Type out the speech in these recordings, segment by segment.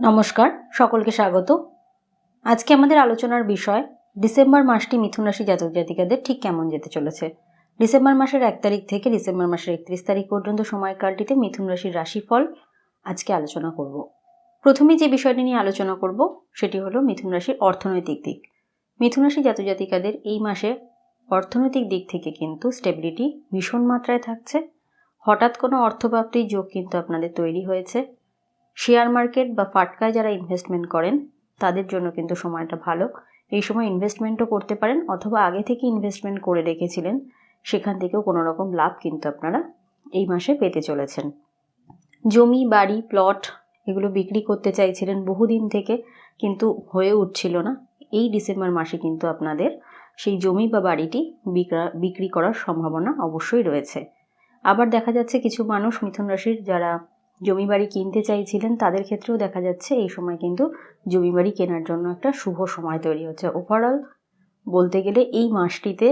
নমস্কার, সকলকে স্বাগত। আজকে আমাদের আলোচনার বিষয়, ডিসেম্বর মাসটি মিথুন রাশি জাতক জাতিকাদের ঠিক কেমন যেতে চলেছে? ডিসেম্বর মাসের এক তারিখ থেকে ডিসেম্বর মাসের একত্রিশ তারিখ পর্যন্ত সময়কালটিতে মিথুন রাশির রাশিফল আজকে আলোচনা করব। প্রথমে যে বিষয়টি নিয়ে আলোচনা করব, সেটি হলো মিথুন রাশির অর্থনৈতিক দিক। মিথুন রাশি জাতক জাতিকাদের এই মাসে অর্থনৈতিক দিক থেকে কিন্তু স্টেবিলিটি ভীষণ মাত্রায় থাকছে। হঠাৎ কোনো অর্থপ্রাপ্তির যোগ কিন্তু আপনাদের তৈরি হয়েছে। শেয়ার মার্কেট বা ফাটকায় যারা ইনভেস্টমেন্ট করেন, তাদের জন্য কিন্তু সময়টা ভালো। এই সময় ইনভেস্টমেন্টও করতে পারেন অথবা আগে থেকে ইনভেস্টমেন্ট করে রেখেছিলেন, সেখান থেকেও কোনো রকম লাভ কিন্তু আপনারা এই মাসে পেতে চলেছেন। জমি, বাড়ি প্লট এগুলো বিক্রি করতে চাইছিলেন বহুদিন থেকে, কিন্তু হয়ে উঠছিল না। এই ডিসেম্বর মাসে কিন্তু আপনাদের সেই জমি বা বাড়িটি বিক্রা- করার সম্ভাবনা অবশ্যই রয়েছে। আবার দেখা যাচ্ছে কিছু মানুষ মিথুন রাশির যারা জমি বাড়ি কিনতে চাইছিলেন, তাদের ক্ষেত্রেও দেখা যাচ্ছে এই সময় কিন্তু জমি বাড়ি কেনার জন্য একটা শুভ সময় তৈরি হচ্ছে। ওভারঅল বলতে গেলে এই মাসটিতে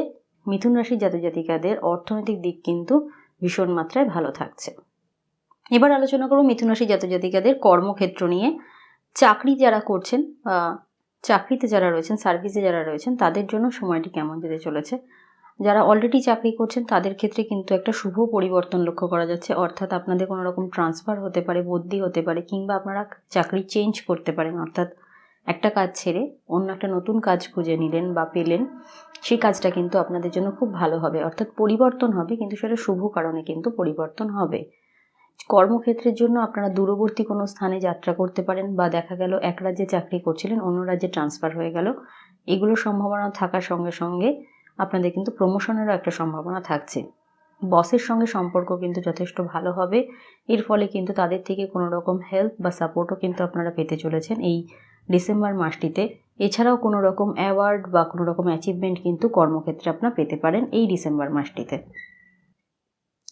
মিথুন রাশির জাতক জাতিকাদের অর্থনৈতিক দিক কিন্তু ভীষণ মাত্রায় ভালো থাকছে। এবার আলোচনা করব মিথুন রাশির জাতক জাতিকাদের কর্মক্ষেত্র নিয়ে। চাকরি যারা করছেন চাকরিতে যারা রয়েছেন সার্ভিসে যারা রয়েছেন, তাদের জন্য সময়টি কেমন যেতে চলেছে? যারা অলরেডি চাকরি করছেন, তাদের ক্ষেত্রে কিন্তু একটা শুভ পরিবর্তন লক্ষ্য করা যাচ্ছে। অর্থাৎ আপনাদের কোনো রকম ট্রান্সফার হতে পারে, বদলি হতে পারে, কিংবা আপনারা চাকরি চেঞ্জ করতে পারেন। অর্থাৎ একটা কাজ ছেড়ে অন্য একটা নতুন কাজ খুঁজে নিলেন বা পেলেন, সেই কাজটা কিন্তু আপনাদের জন্য খুব ভালো হবে। অর্থাৎ পরিবর্তন হবে, কিন্তু সেটা শুভ কারণে কিন্তু পরিবর্তন হবে। কর্মক্ষেত্রের জন্য আপনারা দূরবর্তী কোনো স্থানে যাত্রা করতে পারেন, বা দেখা গেল এক রাজ্যে চাকরি করছিলেন, অন্য রাজ্যে ট্রান্সফার হয়ে গেল। এগুলোর সম্ভাবনা থাকার সঙ্গে সঙ্গে আপনাদের কিন্তু প্রমোশনেরও একটা সম্ভাবনা থাকছে। বসের সঙ্গে সম্পর্ক কিন্তু যথেষ্ট ভালো হবে। এর ফলে কিন্তু তাদের থেকে কোনো রকম হেল্প বা সাপোর্টও কিন্তু আপনারা পেতে চলেছেন এই ডিসেম্বর মাসটিতে। এছাড়াও কোনো রকম অ্যাওয়ার্ড বা কোনো রকম অ্যাচিভমেন্ট কিন্তু কর্মক্ষেত্রে আপনারা পেতে পারেন এই ডিসেম্বর মাসটিতে।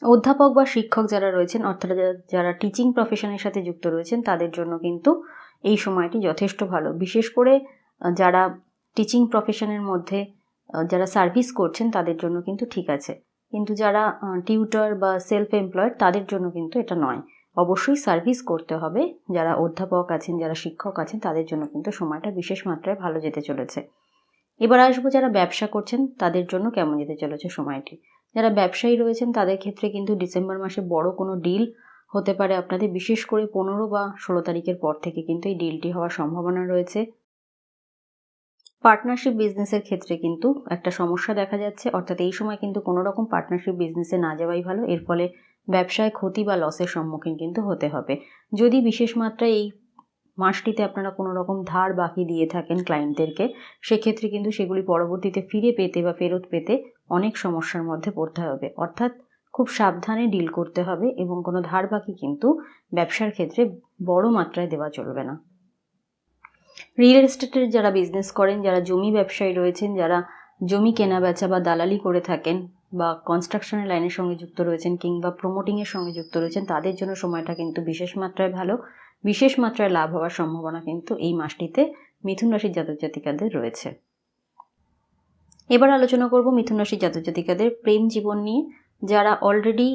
অধ্যাপক বা শিক্ষক যারা রয়েছেন, অর্থাৎ যারা- টিচিং প্রফেশনের সাথে যুক্ত রয়েছেন, তাদের জন্য কিন্তু এই সময়টি যথেষ্ট ভালো। বিশেষ করে যারা টিচিং প্রফেশনের মধ্যে যারা সার্ভিস করছেন তাদের জন্য কিন্তু ঠিক আছে। কিন্তু যারা টিউটর বা সেলফ এমপ্লয়েড তাদের জন্য কিন্তু এটা নয়। অবশ্যই সার্ভিস করতে হবে। যারা অধ্যাপক আছেন, যারা শিক্ষক আছেন তাদের জন্য কিন্তু সময়টা বিশেষ মাত্রায় ভালো যেতে চলেছে। এবার আসব যারা ব্যবসা করছেন তাদের জন্য কেমন যেতে চলেছে সময়টি। যারা ব্যবসায়ী রয়েছেন তাদের ক্ষেত্রে কিন্তু ডিসেম্বর মাসে বড় কোনো ডিল হতে পারে। আপনাদের বিশেষ করে পনেরো বা ষোলো তারিখের পর থেকে কিন্তু এই ডিলটি হওয়ার সম্ভাবনা রয়েছে। পার্টনারশিপ বিজনেসের ক্ষেত্রে কিন্তু একটা সমস্যা দেখা যাচ্ছে। অর্থাৎ এই সময় কিন্তু কোনো রকম পার্টনারশিপ বিজনেসে না যাওয়াই ভালো। এর ফলে ব্যবসায় ক্ষতি বা লসের সম্মুখীন কিন্তু হতে হবে। যদি বিশেষ মাত্রায় এই মাসটিতে আপনারা কোনো রকম ধার বাকি দিয়ে থাকেন ক্লায়েন্টদেরকে সেক্ষেত্রে কিন্তু সেগুলি পরবর্তীতে ফিরে পেতে বা ফেরত পেতে অনেক সমস্যার মধ্যে পড়তে হবে। অর্থাৎ খুব সাবধানে ডিল করতে হবে এবং কোনো ধার বাকি কিন্তু ব্যবসার ক্ষেত্রে বড় মাত্রায় দেওয়া চলবে না। রিয়েল এস্টেটের যারা বিজনেস করেন, যারা জমি ব্যবসায়ী রয়েছেন, যারা জমি কেনা, বেচা বা দালালি করে থাকেন বা কনস্ট্রাকশনের লাইনের সঙ্গে যুক্ত রয়েছেন কিংবা প্রমোটিংয়ের সঙ্গে যুক্ত রয়েছেন, তাদের জন্য সময়টা কিন্তু বিশেষ মাত্রায় ভালো। বিশেষ মাত্রায় লাভ হওয়ার সম্ভাবনা কিন্তু এই মাসটিতে মিথুন রাশির জাতক জাতিকাদের রয়েছে। এবার আলোচনা করব মিথুন রাশির জাতক জাতিকাদের প্রেম জীবন নিয়ে। যারা অলরেডি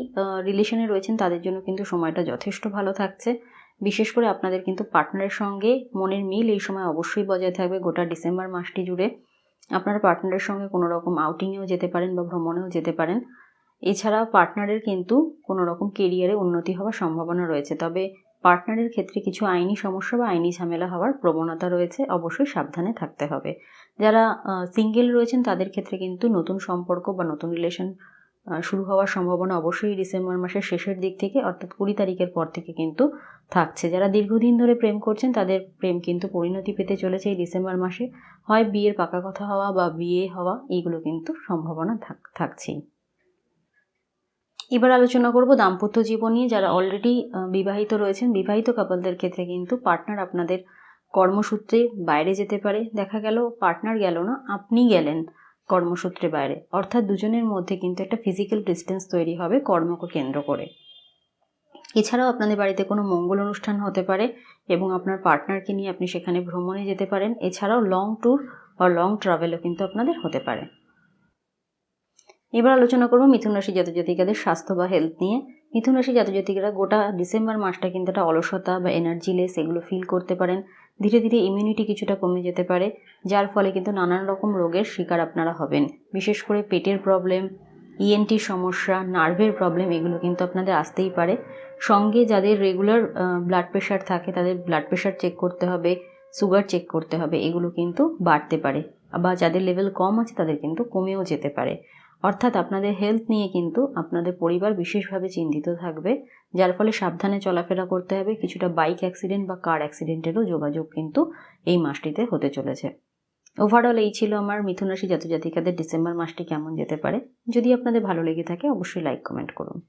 রিলেশনে রয়েছেন, তাদের জন্য কিন্তু সময়টা যথেষ্ট ভালো থাকছে। বিশেষ করে আপনাদের কিন্তু পার্টনারের সঙ্গে মনের মিল এই সময় অবশ্যই বজায় থাকবে গোটা ডিসেম্বর মাসটি জুড়ে। আপনার পার্টনারের সঙ্গে কোনো রকম আউটিংয়েও যেতে পারেন বা ভ্রমণেও যেতে পারেন। এছাড়া পার্টনারের কিন্তু কোনো রকম কেরিয়ারে উন্নতি হওয়ার সম্ভাবনা রয়েছে। তবে পার্টনারের ক্ষেত্রে কিছু আইনি সমস্যা বা আইনি ঝামেলা হওয়ার প্রবণতা রয়েছে, অবশ্যই সাবধানে থাকতে হবে। যারা সিঙ্গেল রয়েছেন তাদের ক্ষেত্রে কিন্তু নতুন সম্পর্ক বা নতুন রিলেশন শুরু হওয়ার সম্ভাবনা অবশ্যই ডিসেম্বর মাসের শেষের দিক থেকে, অর্থাৎ কুড়ি তারিখের পর থেকে কিন্তু থাকছে। যারা দীর্ঘদিন ধরে প্রেম করছেন, তাদের প্রেম কিন্তু পরিণতি পেতে চলেছে এই ডিসেম্বর মাসে। হয় বিয়ের পাকা কথা হওয়া বা বিয়ে হওয়া, এইগুলো কিন্তু সম্ভাবনা থাক- থাকছেই। এবার আলোচনা করব দাম্পত্য জীবন নিয়ে। যারা অলরেডি বিবাহিত রয়েছেন, বিবাহিত কাপলদের ক্ষেত্রে কিন্তু পার্টনার আপনাদের কর্মসূত্রে বাইরে যেতে পারে। দেখা গেল পার্টনার গেল না, আপনি গেলেন। কর্মসূত্রে বাইরে। অর্থাৎ দুজনের মধ্যে কিন্তু একটা ফিজিক্যাল ডিস্টেন্স তৈরি হবে কর্মকে কেন্দ্র করে। এছাড়াও আপনাদের বাড়িতে কোনো মঙ্গল অনুষ্ঠান হতে পারে এবং আপনার পার্টনারকে নিয়ে আপনি সেখানে ভ্রমণে যেতে পারেন। এছাড়াও লং ট্যুর বা লং ট্রাভেলও কিন্তু আপনাদের হতে পারে। এবার আলোচনা করব মিথুন রাশি জাতক জাতিকাদের স্বাস্থ্য বা হেলথ নিয়ে। মিথুন রাশি জাতজাতিকেরা গোটা ডিসেম্বর মাসটা কিন্তু একটা অলসতা বা এনার্জি লেস এগুলো ফিল করতে পারেন। ধীরে ধীরে ইমিউনিটি কিছুটা কমে যেতে পারে, যার ফলে কিন্তু নানান রকম রোগের শিকার আপনারা হবেন। বিশেষ করে পেটের প্রবলেম ইএনটির সমস্যা নার্ভের প্রবলেম এগুলো কিন্তু আপনাদের আসতেই পারে। সঙ্গে যাদের রেগুলার ব্লাড প্রেশার থাকে, তাদের ব্লাড প্রেশার চেক করতে হবে সুগার চেক করতে হবে, এগুলো কিন্তু বাড়তে পারে। বা যাদের লেভেল কম আছে, তাদের কিন্তু কমেও যেতে পারে। অর্থাৎ আপনাদের হেলথ নিয়ে কিন্তু আপনাদের পরিবার বিশেষভাবে চিন্তিত থাকবে, যার ফলে সাবধানে চলাফেরা করতে হবে। কিছুটা বাইক অ্যাক্সিডেন্ট বা কার অ্যাক্সিডেন্টেরও যোগাযোগ কিন্তু এই মাসটিতে হতে চলেছে। ওভারঅল এই ছিল আমার মিথুন রাশি জাতজাতিকাদের ডিসেম্বর মাসটি কেমন যেতে পারে। যদি আপনাদের ভালো লেগে থাকে, অবশ্যই লাইক কমেন্ট করুন।